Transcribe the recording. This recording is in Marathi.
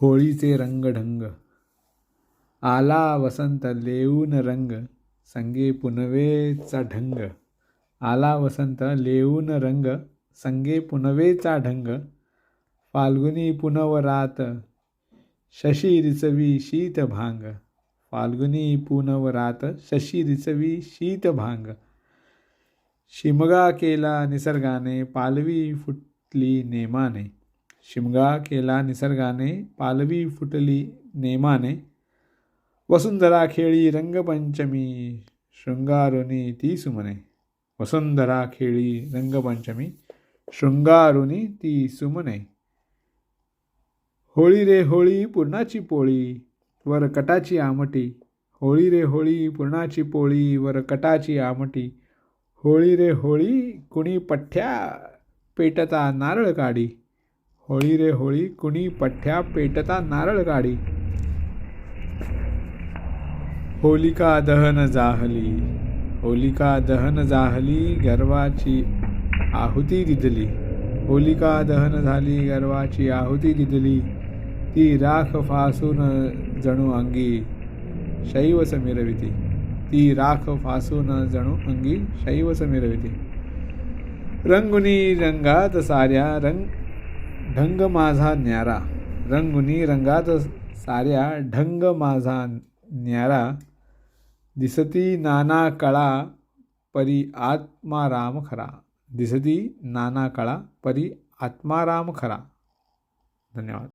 होळीचे रंगढंग आला वसंत लेऊन रंग संगे पुनवेचा ढंग. आला वसंत लेऊन रंग संगे पुनवेचा ढंग. फाल्गुनी पुनवरात शशी रिचवी शीत भांग. फाल्गुनी पुनवरात शशी रिचवी शीत भांग. शिमगा केला निसर्गाने पालवी फुटली नेमाने. शिमगा केला निसर्गाने पालवी फुटली नेमाने वसुंधरा खेळी रंगपंचमी शृंगारुनी ती सुमने वसुंधरा खेळी रंगपंचमी शृंगारुनी ती सुमने होळी रे होळी पूर्णाची पोळी वर कटाची आमटी. होळी रे होळी पूर्णाची पोळी वर कटाची आमटी. होळी रे होळी कुणी पठ्ठ्या पेटता नारळ काढी होळी रे होळी कुणी पठ्ठ्या पेटता नारळ काढी होलिका दहन जाहली होलिका दहन जाहली गर्वाची आहुती दिदली. होलिका दहन झाली गर्वाची आहुती दिदली. ती राख फासून जणू अंगी शैव समिरविती ती राख फासून जणू अंगी शैव समिरविती रंगुनी रंगात साऱ्या रंग ढंग माझा न्यारा रंगुनी रंगात साऱ्या ढंग माझा न्यारा दिसती नाना कळा परी आत्माराम खरा. दिसती नाना कळा परी आत्माराम खरा. धन्यवाद.